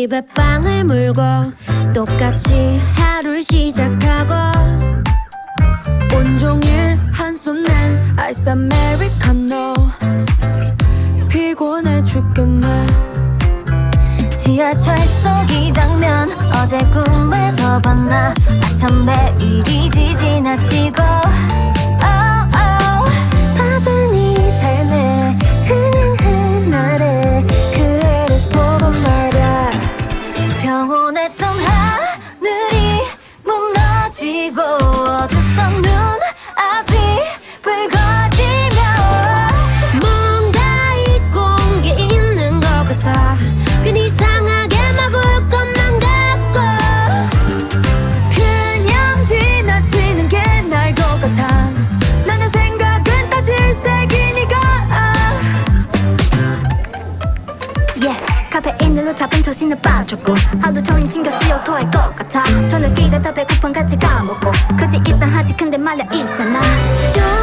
입에 빵을 물고 똑같이 하루를 시작하고 온종일 한 손엔 아이스 아메리카노 피곤해 죽겠네. 지하철 속 이 장면. 어제 꿈에서 봤나? 아참 매일이지 지나치고 카페인으로 잡은 초신을 빠졌고 하도 저인 신경 쓰여 토할 것 같아. 저녁 뛰다 다 배고픈 같이 까먹고. 그지 이상하지 근데 말야 있잖아. 저